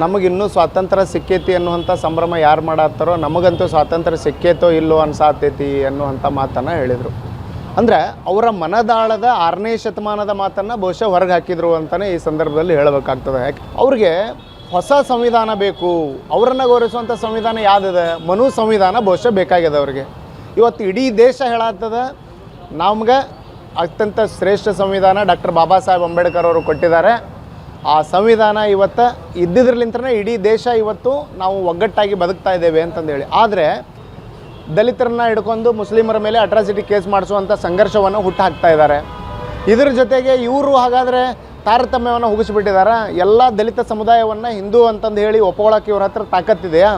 ನಮಗಿನ್ನೂ ಸ್ವಾತಂತ್ರ್ಯ ಸಿಕ್ಕೈತಿ ಅನ್ನುವಂಥ ಸಂಭ್ರಮ ಯಾರು ಮಾಡತ್ತಾರೋ ನಮಗಂತೂ ಸ್ವಾತಂತ್ರ್ಯ ಸಿಕ್ಕೇತೋ ಇಲ್ಲೋ ಅನ್ಸಾತೈತಿ ಅನ್ನುವಂಥ ಮಾತನ್ನು ಹೇಳಿದರು. ಅಂದರೆ ಅವರ ಮನದಾಳದ ಆರನೇ ಶತಮಾನದ ಮಾತನ್ನು ಬಹುಶಃ ಹೊರಗೆ ಹಾಕಿದ್ರು ಅಂತಲೇ ಈ ಸಂದರ್ಭದಲ್ಲಿ ಹೇಳಬೇಕಾಗ್ತದೆ. ಯಾಕೆ? ಅವ್ರಿಗೆ ಹೊಸ ಸಂವಿಧಾನ ಬೇಕು, ಅವರನ್ನು ಗೌರವಿಸುವಂಥ ಸಂವಿಧಾನ ಯಾವುದಿದೆ? ಮನು ಸಂವಿಧಾನ ಬಹುಶಃ ಬೇಕಾಗಿದೆ ಅವ್ರಿಗೆ. ಇವತ್ತು ಇಡೀ ದೇಶ ಹೇಳತ್ತದ ನಮ್ಗೆ ಅತ್ಯಂತ ಶ್ರೇಷ್ಠ ಸಂವಿಧಾನ ಡಾಕ್ಟರ್ ಬಾಬಾ ಸಾಹೇಬ್ ಅಂಬೇಡ್ಕರ್ ಅವರು ಕೊಟ್ಟಿದ್ದಾರೆ. ಆ ಸಂವಿಧಾನ ಇವತ್ತು ಇದ್ದಿದ್ರಲಿಂತನೇ ಇಡೀ ದೇಶ ಇವತ್ತು ನಾವು ಒಗ್ಗಟ್ಟಾಗಿ ಬದುಕ್ತಾ ಇದ್ದೇವೆ ಅಂತಂದೇಳಿ. ಆದರೆ ದಲಿತರನ್ನ ಹಿಡ್ಕೊಂಡು ಮುಸ್ಲಿಮರ ಮೇಲೆ ಅಟ್ರಾಸಿಟಿ ಕೇಸ್ ಮಾಡಿಸುವಂಥ ಸಂಘರ್ಷವನ್ನು ಹುಟ್ಟು ಹಾಕ್ತಾ ಇದ್ದಾರೆ. ಇದ್ರ ಜೊತೆಗೆ ಇವರು ಹಾಗಾದರೆ ತಾರತಮ್ಯವನ್ನು ಹುಗಿಸ್ಬಿಟ್ಟಿದ್ದಾರೆ ಎಲ್ಲ ದಲಿತ ಸಮುದಾಯವನ್ನು ಹಿಂದೂ ಅಂತಂದು ಹೇಳಿ ಒಪ್ಕೊಳ್ಳೋಕೆ ಇವ್ರ ಹತ್ರ ತಾಕತ್ತಿದೆಯಾ?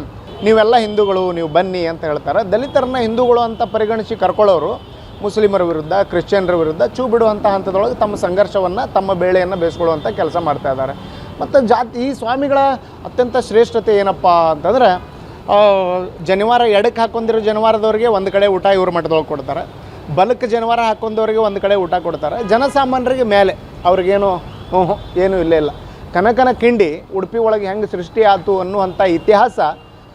ನೀವೆಲ್ಲ ಹಿಂದೂಗಳು, ನೀವು ಬನ್ನಿ ಅಂತ ಹೇಳ್ತಾರೆ. ದಲಿತರನ್ನ ಹಿಂದೂಗಳು ಅಂತ ಪರಿಗಣಿಸಿ ಕರ್ಕೊಳ್ಳೋರು ಮುಸ್ಲಿಮರ ವಿರುದ್ಧ, ಕ್ರಿಶ್ಚಿಯನ್ರ ವಿರುದ್ಧ ಚೂ ಬಿಡುವಂಥ ಹಂತದೊಳಗೆ ತಮ್ಮ ಸಂಘರ್ಷವನ್ನು, ತಮ್ಮ ಬೇಳೆಯನ್ನು ಬೇಯಿಸ್ಕೊಳ್ಳುವಂಥ ಕೆಲಸ ಮಾಡ್ತಾ ಇದ್ದಾರೆ. ಮತ್ತು ಜಾತಿ, ಈ ಸ್ವಾಮಿಗಳ ಅತ್ಯಂತ ಶ್ರೇಷ್ಠತೆ ಏನಪ್ಪ ಅಂತಂದರೆ ಜನಿವಾರ ಎಡಕ್ಕೆ ಹಾಕೊಂಡಿರೋ ಜನಿವಾರದವ್ರಿಗೆ ಒಂದು ಕಡೆ ಊಟ ಇವ್ರ ಮಠದೊಳಗೆ ಕೊಡ್ತಾರೆ. ಬಲಕ್ಕೆ ಜನಿವಾರ ಹಾಕೊಂಡವ್ರಿಗೆ ಒಂದು ಕಡೆ ಊಟ ಕೊಡ್ತಾರೆ. ಜನಸಾಮಾನ್ಯರಿಗೆ ಮೇಲೆ ಅವ್ರಿಗೇನು ಹ್ಞೂ ಏನೂ ಇಲ್ಲೇ ಇಲ್ಲ. ಕನಕನ ಕಿಂಡಿ ಉಡುಪಿ ಒಳಗೆ ಹೆಂಗೆ ಸೃಷ್ಟಿ ಆಯಿತು ಅನ್ನುವಂಥ ಇತಿಹಾಸ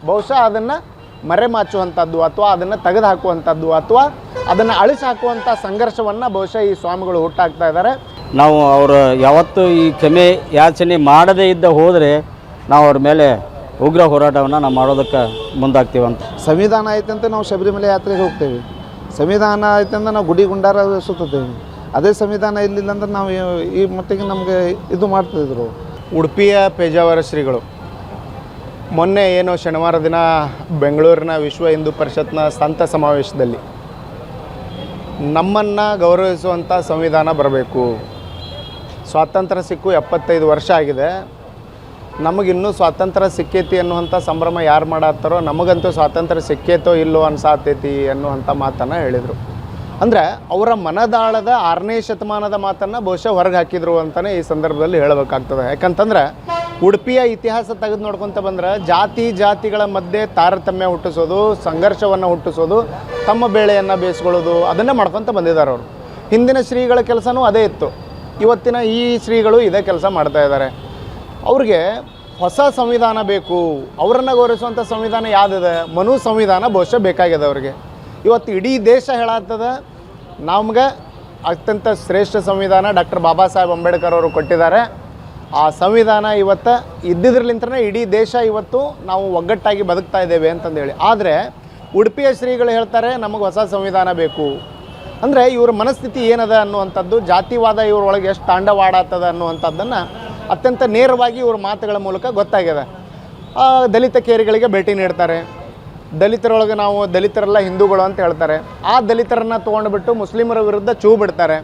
ಬಹುಶಃ ಅದನ್ನು ಮರೆಮಾಚುವಂಥದ್ದು ಅಥವಾ ಅದನ್ನು ತೆಗೆದು ಹಾಕುವಂಥದ್ದು ಅಥವಾ ಅದನ್ನು ಅಳಿಸಿ ಹಾಕುವಂಥ ಸಂಘರ್ಷವನ್ನು ಬಹುಶಃ ಈ ಸ್ವಾಮಿಗಳು ಹುಟ್ಟಾಗ್ತಾ ಇದ್ದಾರೆ. ನಾವು ಅವರು ಯಾವತ್ತೂ ಈ ಕ್ಷಮೆ ಯಾಚನೆ ಮಾಡದೇ ಇದ್ದ ಹೋದರೆ ನಾವು ಅವ್ರ ಮೇಲೆ ಉಗ್ರ ಹೋರಾಟವನ್ನು ನಾವು ಮಾಡೋದಕ್ಕೆ ಮುಂದಾಗ್ತೀವಂತ ಸಂವಿಧಾನ ಐತಂತ ನಾವು ಶಬರಿಮಲೆ ಯಾತ್ರೆಗೆ ಹೋಗ್ತೇವೆ. ಸಂವಿಧಾನ ಐತಂದ್ರೆ ನಾವು ಗುಡಿ ಗುಂಡಾರ ಸುತ್ತೇವೆ ಅದೇ ಸಂವಿಧಾನ ಇರಲಿಲ್ಲ ಅಂದ್ರೆ ನಾವು ಈ- ಈ ಮಟ್ಟಿಗೆ ನಮಗೆ ಇದು ಮಾಡ್ತಿದ್ರು. ಉಡುಪಿಯ ಪೇಜಾವರ ಶ್ರೀಗಳು. ಮೊನ್ನೆ ಏನು ಶನಿವಾರ ದಿನ ಬೆಂಗಳೂರಿನ ವಿಶ್ವ ಹಿಂದೂ ಪರಿಷತ್ನ ಸಂತ ಸಮಾವೇಶದಲ್ಲಿ ನಮ್ಮನ್ನು ಗೌರವಿಸುವಂಥ ಸಂವಿಧಾನ ಬರಬೇಕು. ಸ್ವಾತಂತ್ರ್ಯ ಸಿಕ್ಕು ಎಪ್ಪತ್ತೈದು ವರ್ಷ ಆಗಿದೆ. ನಮಗಿನ್ನೂ ಸ್ವಾತಂತ್ರ್ಯ ಸಿಕ್ಕೈತಿ ಅನ್ನುವಂಥ ಸಂಭ್ರಮ ಯಾರು ಮಾಡತ್ತಾರೋ ನಮಗಂತೂ ಸ್ವಾತಂತ್ರ್ಯ ಸಿಕ್ಕೇತೋ ಇಲ್ಲೋ ಅನ್ಸಾತೈತಿ ಅನ್ನುವಂಥ ಮಾತನ್ನು ಹೇಳಿದರು. ಅಂದರೆ ಅವರ ಮನದಾಳದ ಆರನೇ ಶತಮಾನದ ಮಾತನ್ನು ಬಹುಶಃ ಹೊರಗೆ ಹಾಕಿದ್ರು ಅಂತಲೇ ಈ ಸಂದರ್ಭದಲ್ಲಿ ಹೇಳಬೇಕಾಗ್ತದೆ. ಯಾಕಂತಂದ್ರೆ ಉಡುಪಿಯ ಇತಿಹಾಸ ತೆಗೆದು ನೋಡ್ಕೊತ ಬಂದ್ರೆ ಜಾತಿ ಜಾತಿಗಳ ಮಧ್ಯೆ ತಾರತಮ್ಯ ಹುಟ್ಟಿಸೋದು, ಸಂಘರ್ಷವನ್ನು ಹುಟ್ಟಿಸೋದು, ತಮ್ಮ ಬೇಳೆಯನ್ನು ಬೇಯಿಸ್ಕೊಳ್ಳೋದು, ಅದನ್ನೇ ಮಾಡ್ಕೊತ ಬಂದಿದ್ದಾರೆ ಅವರು. ಹಿಂದಿನ ಶ್ರೀಗಳ ಕೆಲಸನೂ ಅದೇ ಇತ್ತು. ಇವತ್ತಿನ ಈ ಶ್ರೀಗಳು ಇದೇ ಕೆಲಸ ಮಾಡ್ತಾ ಇದ್ದಾರೆ. ಅವ್ರಿಗೆ ಹೊಸ ಸಂವಿಧಾನ ಬೇಕು, ಅವರನ್ನು ಗೌರವಿಸುವಂಥ ಸಂವಿಧಾನ ಯಾವುದಿದೆ? ಮನು ಸಂವಿಧಾನ ಬಹುಶಃ ಬೇಕಾಗಿದೆ ಅವ್ರಿಗೆ. ಇವತ್ತು ಇಡೀ ದೇಶ ಹೇಳತ್ತದ ನಮ್ಗೆ ಅತ್ಯಂತ ಶ್ರೇಷ್ಠ ಸಂವಿಧಾನ ಡಾಕ್ಟರ್ ಬಾಬಾ ಸಾಹೇಬ್ ಅಂಬೇಡ್ಕರ್ ಅವರು ಕೊಟ್ಟಿದ್ದಾರೆ. ಆ ಸಂವಿಧಾನ ಇವತ್ತು ಇದ್ದಿದ್ರಲಿಂತನೇ ಇಡೀ ದೇಶ ಇವತ್ತು ನಾವು ಒಗ್ಗಟ್ಟಾಗಿ ಬದುಕ್ತಾ ಇದ್ದೇವೆ ಅಂತಂದೇಳಿ. ಆದರೆ ಉಡುಪಿಯ ಶ್ರೀಗಳು ಹೇಳ್ತಾರೆ, ನಮಗೆ ಹೊಸ ಸಂವಿಧಾನ ಬೇಕು. ಅಂದರೆ ಇವ್ರ ಮನಸ್ಥಿತಿ ಏನದ ಅನ್ನುವಂಥದ್ದು, ಜಾತಿವಾದ ಇವ್ರೊಳಗೆ ಎಷ್ಟು ತಾಂಡವಾಡತ್ತದ ಅನ್ನುವಂಥದ್ದನ್ನು ಅತ್ಯಂತ ನೇರವಾಗಿ ಇವ್ರ ಮಾತುಗಳ ಮೂಲಕ ಗೊತ್ತಾಗಿದೆ ದಲಿತ ಕೇರಿಗಳಿಗೆ ಭೇಟಿ ನೀಡ್ತಾರೆ. ದಲಿತರೊಳಗೆ ನಾವು ದಲಿತರೆಲ್ಲ ಹಿಂದೂಗಳು ಅಂತ ಹೇಳ್ತಾರೆ. ಆ ದಲಿತರನ್ನು ತೊಗೊಂಡುಬಿಟ್ಟು ಮುಸ್ಲಿಮರ ವಿರುದ್ಧ ಚೂ ಬಿಡ್ತಾರೆ.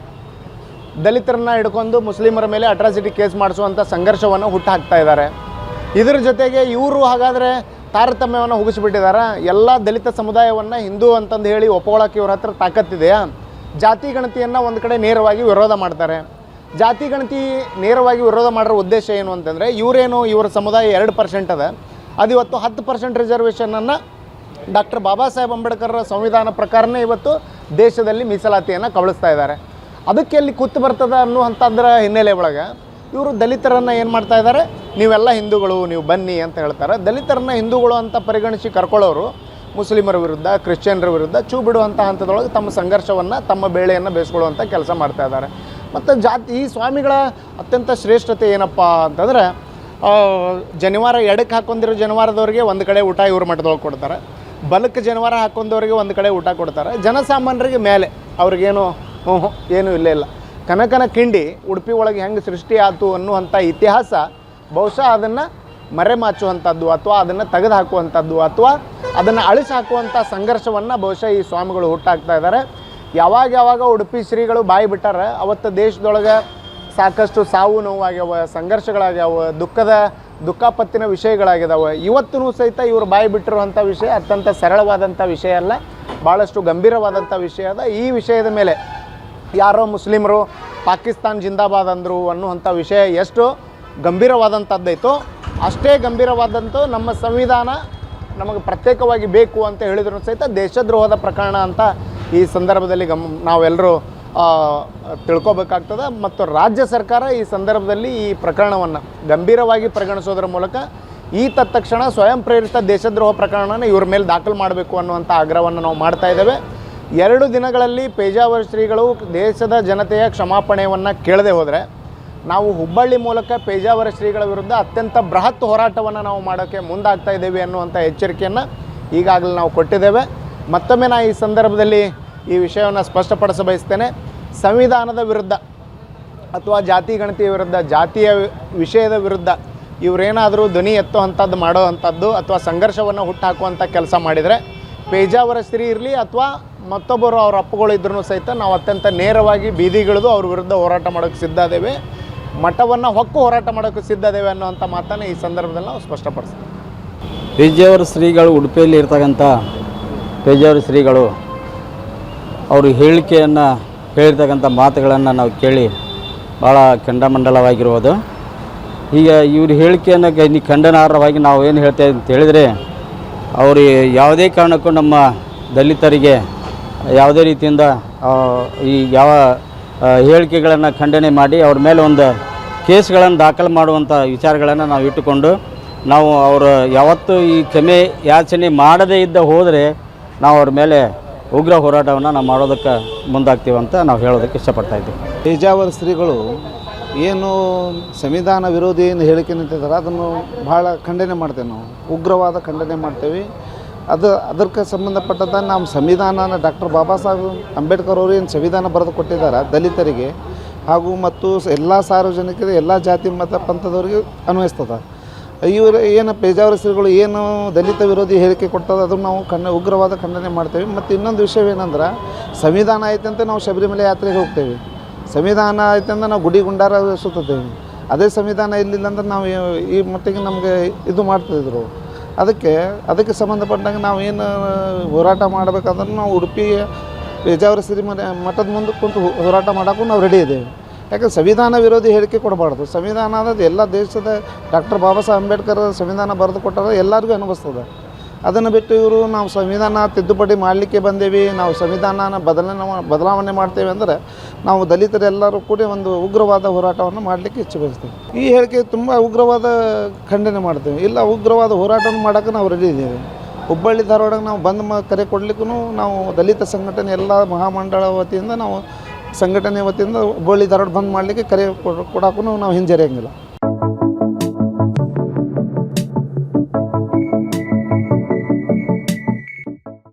ದಲಿತರನ್ನ ಹಿಡ್ಕೊಂಡು ಮುಸ್ಲಿಮರ ಮೇಲೆ ಅಟ್ರಾಸಿಟಿ ಕೇಸ್ ಮಾಡಿಸುವಂಥ ಸಂಘರ್ಷವನ್ನು ಹುಟ್ಟು ಹಾಕ್ತಾ ಇದ್ದಾರೆ. ಇದ್ರ ಜೊತೆಗೆ ಇವರು ಹಾಗಾದರೆ ತಾರತಮ್ಯವನ್ನು ಹುಗಿಸಿಬಿಟ್ಟಿದ್ದಾರೆ ಎಲ್ಲ ದಲಿತ ಸಮುದಾಯವನ್ನು ಹಿಂದೂ ಅಂತಂದು ಹೇಳಿ ಒಪ್ಕೊಳ್ಳೋಕೆ ಇವ್ರ ಹತ್ರ ತಾಕತ್ತಿದೆಯಾ? ಜಾತಿ ಗಣತಿಯನ್ನು ಒಂದು ಕಡೆ ನೇರವಾಗಿ ವಿರೋಧ ಮಾಡ್ತಾರೆ. ಜಾತಿ ಗಣತಿ ನೇರವಾಗಿ ವಿರೋಧ ಮಾಡೋ ಉದ್ದೇಶ ಏನು ಅಂತಂದರೆ, ಇವರೇನು ಇವರ ಸಮುದಾಯ ಎರಡು ಪರ್ಸೆಂಟ್ ಅದ. ಅದು ಇವತ್ತು ಹತ್ತು ಪರ್ಸೆಂಟ್ ರಿಸರ್ವೇಷನನ್ನು ಡಾಕ್ಟರ್ ಬಾಬಾ ಸಾಹೇಬ್ ಅಂಬೇಡ್ಕರ್ ಸಂವಿಧಾನ ಪ್ರಕಾರನೇ ಇವತ್ತು ದೇಶದಲ್ಲಿ ಮೀಸಲಾತಿಯನ್ನು ಕಬಳಿಸ್ತಾ ಇದ್ದಾರೆ. ಅದಕ್ಕೆ ಅಲ್ಲಿ ಕೂತು ಬರ್ತದ ಅನ್ನುವಂಥದ್ರ ಹಿನ್ನೆಲೆ ಒಳಗೆ ಇವರು ದಲಿತರನ್ನು ಏನು ಮಾಡ್ತಾ ಇದ್ದಾರೆ ನೀವೆಲ್ಲ ಹಿಂದೂಗಳು, ನೀವು ಬನ್ನಿ ಅಂತ ಹೇಳ್ತಾರೆ. ದಲಿತರನ್ನ ಹಿಂದೂಗಳು ಅಂತ ಪರಿಗಣಿಸಿ ಕರ್ಕೊಳ್ಳೋರು ಮುಸ್ಲಿಮರ ವಿರುದ್ಧ, ಕ್ರಿಶ್ಚಿಯನ್ರ ವಿರುದ್ಧ ಚೂ ಬಿಡುವಂಥ ಹಂತದೊಳಗೆ ತಮ್ಮ ಸಂಘರ್ಷವನ್ನು, ತಮ್ಮ ಬೇಳೆಯನ್ನು ಬೇಯಿಸ್ಕೊಳ್ಳುವಂಥ ಕೆಲಸ ಮಾಡ್ತಾ ಇದ್ದಾರೆ ಮತ್ತು ಜಾತಿ, ಈ ಸ್ವಾಮಿಗಳ ಅತ್ಯಂತ ಶ್ರೇಷ್ಠತೆ ಏನಪ್ಪ ಅಂತಂದರೆ ಜನಿವಾರ ಎಡಕ್ಕೆ ಹಾಕೊಂಡಿರೋ ಜನಿವಾರದವ್ರಿಗೆ ಒಂದು ಕಡೆ ಊಟ ಇವ್ರ ಮಠದೊಳಗೆ ಕೊಡ್ತಾರೆ. ಬಲಕ್ಕೆ ಜನಿವಾರ ಹಾಕೊಂಡವ್ರಿಗೆ ಒಂದು ಕಡೆ ಊಟ ಕೊಡ್ತಾರೆ. ಜನಸಾಮಾನ್ಯರಿಗೆ ಮೇಲೆ ಅವ್ರಿಗೇನು ಹ್ಞೂ ಏನೂ ಇಲ್ಲೇ ಇಲ್ಲ. ಕನಕನ ಕಿಂಡಿ ಉಡುಪಿ ಒಳಗೆ ಹೆಂಗೆ ಸೃಷ್ಟಿ ಆಯಿತು ಅನ್ನುವಂಥ ಇತಿಹಾಸ ಬಹುಶಃ ಅದನ್ನು ಮರೆಮಾಚುವಂಥದ್ದು ಅಥವಾ ಅದನ್ನು ತೆಗೆದು ಹಾಕುವಂಥದ್ದು ಅಥವಾ ಅದನ್ನು ಅಳಿಸಿ ಹಾಕುವಂಥ ಸಂಘರ್ಷವನ್ನು ಬಹುಶಃ ಈ ಸ್ವಾಮಿಗಳು ಹುಟ್ಟಾಕ್ತಾ ಇದ್ದಾರೆ. ಯಾವಾಗ ಯಾವಾಗ ಉಡುಪಿ ಶ್ರೀಗಳು ಬಾಯಿ ಬಿಟ್ಟಾರ, ಅವತ್ತು ದೇಶದೊಳಗೆ ಸಾಕಷ್ಟು ಸಾವು ನೋವಾಗ್ಯಾವ, ಸಂಘರ್ಷಗಳಾಗ್ಯಾವ, ದುಃಖದ, ದುಃಖಾಪತ್ತಿನ ವಿಷಯಗಳಾಗಿದ್ದಾವೆ ಇವತ್ತೂ ಸಹಿತ ಇವರು ಬಾಯಿ ಬಿಟ್ಟಿರುವಂಥ ವಿಷಯ ಅತ್ಯಂತ ಸರಳವಾದಂಥ ವಿಷಯ ಅಲ್ಲ ಭಾಳಷ್ಟು ಗಂಭೀರವಾದಂಥ ವಿಷಯ ಅದ. ಈ ವಿಷಯದ ಮೇಲೆ ಯಾರೋ ಮುಸ್ಲಿಮರು ಪಾಕಿಸ್ತಾನ್ ಜಿಂದಾಬಾದ್ ಅಂದರು ಅನ್ನುವಂಥ ವಿಷಯ ಎಷ್ಟು ಗಂಭೀರವಾದಂಥದ್ದೈತೋ ಅಷ್ಟೇ ಗಂಭೀರವಾದಂಥ ನಮ್ಮ ಸಂವಿಧಾನ ನಮಗೆ ಪ್ರತ್ಯೇಕವಾಗಿ ಬೇಕು ಅಂತ ಹೇಳಿದ್ರು ಸಹಿತ ದೇಶದ್ರೋಹದ ಪ್ರಕರಣ ಅಂತ ಈ ಸಂದರ್ಭದಲ್ಲಿ ಗಮ್ ನಾವೆಲ್ಲರೂ ತಿಳ್ಕೊಬೇಕಾಗ್ತದೆ. ಮತ್ತು ರಾಜ್ಯ ಸರ್ಕಾರ ಈ ಸಂದರ್ಭದಲ್ಲಿ ಈ ಪ್ರಕರಣವನ್ನು ಗಂಭೀರವಾಗಿ ಪರಿಗಣಿಸೋದ್ರ ಮೂಲಕ ಈ ತತ್ಕ್ಷಣ ಸ್ವಯಂ ಪ್ರೇರಿತ ದೇಶದ್ರೋಹ ಪ್ರಕರಣನ ಇವ್ರ ಮೇಲೆ ದಾಖಲು ಮಾಡಬೇಕು ಅನ್ನುವಂಥ ಆಗ್ರಹವನ್ನು ನಾವು ಮಾಡ್ತಾ ಇದ್ದೇವೆ. ಎರಡು ದಿನಗಳಲ್ಲಿ ಪೇಜಾವರ ಶ್ರೀಗಳು ದೇಶದ ಜನತೆಯ ಕ್ಷಮಾಪಣೆಯನ್ನು ಕೇಳದೆ ಹೋದರೆ ನಾವು ಹುಬ್ಬಳ್ಳಿ ಮೂಲಕ ಪೇಜಾವರ ಶ್ರೀಗಳ ವಿರುದ್ಧ ಅತ್ಯಂತ ಬೃಹತ್ ಹೋರಾಟವನ್ನು ನಾವು ಮಾಡೋಕ್ಕೆ ಮುಂದಾಗ್ತಾ ಇದ್ದೇವೆ ಅನ್ನುವಂಥ ಎಚ್ಚರಿಕೆಯನ್ನು ಈಗಾಗಲೇ ನಾವು ಕೊಟ್ಟಿದ್ದೇವೆ. ಮತ್ತೊಮ್ಮೆ ನಾನು ಈ ಸಂದರ್ಭದಲ್ಲಿ ಈ ವಿಷಯವನ್ನು ಸ್ಪಷ್ಟಪಡಿಸ ಬಯಸ್ತೇನೆ. ಸಂವಿಧಾನದ ವಿರುದ್ಧ ಅಥವಾ ಜಾತಿ ಗಣತಿಯ ವಿರುದ್ಧ, ಜಾತಿಯ ವಿಷಯದ ವಿರುದ್ಧ ಇವರೇನಾದರೂ ಧ್ವನಿ ಎತ್ತೋ ಅಂಥದ್ದು ಮಾಡೋ ಅಂಥದ್ದು ಅಥವಾ ಸಂಘರ್ಷವನ್ನು ಹುಟ್ಟಾಕುವಂಥ ಕೆಲಸ ಮಾಡಿದರೆ ಪೇಜಾವರ ಸ್ತ್ರೀ ಇರಲಿ ಅಥವಾ ಮತ್ತೊಬ್ಬರು ಅವ್ರ ಅಪ್ಪಗಳು ಇದ್ರೂ ಸಹಿತ ನಾವು ಅತ್ಯಂತ ನೇರವಾಗಿ ಬೀದಿಗಿಳಿದು ಅವ್ರ ವಿರುದ್ಧ ಹೋರಾಟ ಮಾಡೋಕ್ಕೆ ಸಿದ್ಧ ಇದ್ದೇವೆ. ಮಠವನ್ನು ಹೊಕ್ಕು ಹೋರಾಟ ಮಾಡೋಕ್ಕೆ ಸಿದ್ಧ ಇದ್ದೇವೆ ಅನ್ನೋಂಥ ಮಾತನ್ನು ಈ ಸಂದರ್ಭದಲ್ಲಿ ನಾವು ಸ್ಪಷ್ಟಪಡಿಸ್ತೀವಿ. ಪೇಜಾವರ ಶ್ರೀಗಳು ಉಡುಪಿಯಲ್ಲಿ ಇರ್ತಕ್ಕಂಥ ಪೇಜಾವರ ಶ್ರೀಗಳು, ಅವರು ಹೇಳಿಕೆಯನ್ನು ಹೇಳಿರ್ತಕ್ಕಂಥ ಮಾತುಗಳನ್ನು ನಾವು ಕೇಳಿ ಭಾಳ ಖಂಡಮಂಡಲವಾಗಿರ್ಬೋದು ಈಗ ಇವ್ರ ಹೇಳಿಕೆಯನ್ನು ಖಂಡನಾರ್ಹವಾಗಿ ನಾವು ಏನು ಹೇಳ್ತೇವೆ ಅಂತ ಹೇಳಿದರೆ, ಅವರು ಯಾವುದೇ ಕಾರಣಕ್ಕೂ ನಮ್ಮ ದಲಿತರಿಗೆ ಯಾವುದೇ ರೀತಿಯಿಂದ ಈ ಯಾವ ಹೇಳಿಕೆಗಳನ್ನು ಖಂಡನೆ ಮಾಡಿ ಅವ್ರ ಮೇಲೆ ಒಂದು ಕೇಸ್ಗಳನ್ನು ದಾಖಲು ಮಾಡುವಂಥ ವಿಚಾರಗಳನ್ನು ನಾವು ಇಟ್ಟುಕೊಂಡು, ನಾವು ಅವರು ಯಾವತ್ತೂ ಈ ಕ್ಷಮೆ ಯಾಚನೆ ಮಾಡದೇ ಇದ್ದ ಹೋದರೆ ನಾವು ಅವ್ರ ಮೇಲೆ ಉಗ್ರ ಹೋರಾಟವನ್ನು ನಾವು ಮಾಡೋದಕ್ಕೆ ಮುಂದಾಗ್ತೀವಿ ಅಂತ ನಾವು ಹೇಳೋದಕ್ಕೆ ಇಷ್ಟಪಡ್ತಾ ಇದ್ದೀವಿ. ಪೇಜಾವರ ಸ್ತ್ರೀಗಳು ಏನು ಸಂವಿಧಾನ ವಿರೋಧಿ ಏನು ಹೇಳಿಕೆ ನಿಂತಿದ್ದಾರೆ ಅದನ್ನು ಭಾಳ ಖಂಡನೆ ಮಾಡ್ತೇವೆ ನಾವು. ಉಗ್ರವಾದ ಖಂಡನೆ ಮಾಡ್ತೇವೆ. ಅದು ಅದಕ್ಕೆ ಸಂಬಂಧಪಟ್ಟಂಥ ನಮ್ಮ ಸಂವಿಧಾನನ ಡಾಕ್ಟರ್ ಬಾಬಾ ಸಾಹೇಬ್ ಅಂಬೇಡ್ಕರ್ ಅವರು ಏನು ಸಂವಿಧಾನ ಬರೆದು ಕೊಟ್ಟಿದ್ದಾರೆ ದಲಿತರಿಗೆ ಹಾಗೂ ಮತ್ತು ಎಲ್ಲ ಸಾರ್ವಜನಿಕರು, ಎಲ್ಲ ಜಾತಿ ಮತ ಪಂಥದವರಿಗೆ ಅನ್ವಯಿಸ್ತದೆ. ಇವರು ಏನು ಪೇಜಾವರ ಶ್ರೀಗಳು ಏನು ದಲಿತ ವಿರೋಧಿ ಹೇಳಿಕೆ ಕೊಡ್ತದೆ ಅದನ್ನು ನಾವು ಖಂಡ, ಉಗ್ರವಾದ ಖಂಡನೆ ಮಾಡ್ತೇವೆ. ಮತ್ತು ಇನ್ನೊಂದು ವಿಷಯವೇನೆಂದ್ರೆ ಸಂವಿಧಾನ ಐತಂತೆ ನಾವು ಶಬರಿಮಲೆ ಯಾತ್ರೆಗೆ ಹೋಗ್ತೇವೆ. ಸಂವಿಧಾನ ಐತಂದ್ರೆ ನಾವು ಗುಡಿ ಗುಂಡಾರ ಸುತ್ತೇವೆ ಅದೇ ಸಂವಿಧಾನ ಇಲ್ಲಿಲ್ಲ ಅಂದ್ರೆ ನಾವು ಈ ಮಟ್ಟಿಗೆ ನಮಗೆ ಇದು ಮಾಡ್ತಿದ್ರು. ಅದಕ್ಕೆ ಅದಕ್ಕೆ ಸಂಬಂಧಪಟ್ಟಂಗೆ ನಾವು ಏನು, ಹೋರಾಟ ಮಾಡಬೇಕಾದ್ರೆ ನಾವು ಉಡುಪಿ ಪೇಜಾವರ ಶ್ರೀ ಮಠದ ಮುಂದೆ ಕುಂತು ಹೋರಾಟ ಮಾಡೋಕ್ಕೂ ನಾವು ರೆಡಿ ಇದ್ದೇವೆ. ಯಾಕಂದ್ರೆ ಸಂವಿಧಾನ ವಿರೋಧಿ ಹೇಳಿಕೆ ಕೊಡಬಾರ್ದು. ಸಂವಿಧಾನ ಅನ್ನೋದು ಎಲ್ಲ ದೇಶದ ಡಾಕ್ಟರ್ ಬಾಬಾ ಸಾಹೇಬ್ ಅಂಬೇಡ್ಕರ್ ಸಂವಿಧಾನ ಬರೆದು ಕೊಟ್ಟಾರ ಎಲ್ಲರಿಗೂ ಅನುಭವಿಸ್ತದೆ. ಅದನ್ನು ಬಿಟ್ಟು ಇವರು ನಾವು ಸಂವಿಧಾನ ತಿದ್ದುಪಡಿ ಮಾಡಲಿಕ್ಕೆ ಬಂದೇವಿ, ನಾವು ಸಂವಿಧಾನನ ಬದಲಾವಣೆ ಬದಲಾವಣೆ ಮಾಡ್ತೇವೆ ಅಂದರೆ ನಾವು ದಲಿತರೆಲ್ಲರೂ ಕೂಡ ಒಂದು ಉಗ್ರವಾದ ಹೋರಾಟವನ್ನು ಮಾಡಲಿಕ್ಕೆ ಇಚ್ಛೆ ಬಯಸ್ತೇವೆ. ಈ ಹೇಳಿಕೆ ತುಂಬ ಉಗ್ರವಾದ ಖಂಡನೆ ಮಾಡ್ತೇವೆ. ಇಲ್ಲ, ಉಗ್ರವಾದ ಹೋರಾಟವನ್ನು ಮಾಡೋಕ್ಕೆ ನಾವು ರೆಡಿ ಇದ್ದೇವೆ. ಹುಬ್ಬಳ್ಳಿ, ಧಾರವಾಡಕ್ಕೆ ನಾವು ಬಂದ್ ಮ, ಕರೆ ಕೊಡಲಿಕ್ಕೂ ನಾವು ದಲಿತ ಸಂಘಟನೆ ಎಲ್ಲ ಮಹಾಮಂಡಳ ವತಿಯಿಂದ ನಾವು ಸಂಘಟನೆ ವತಿಯಿಂದ ಹುಬ್ಬಳ್ಳಿ, ಧಾರವಾಡ ಬಂದ್ ಮಾಡಲಿಕ್ಕೆ ಕರೆ ಕೊಡೋಕ್ಕೂ ನಾವು ಹಿಂಜರಿಯಂಗಿಲ್ಲ.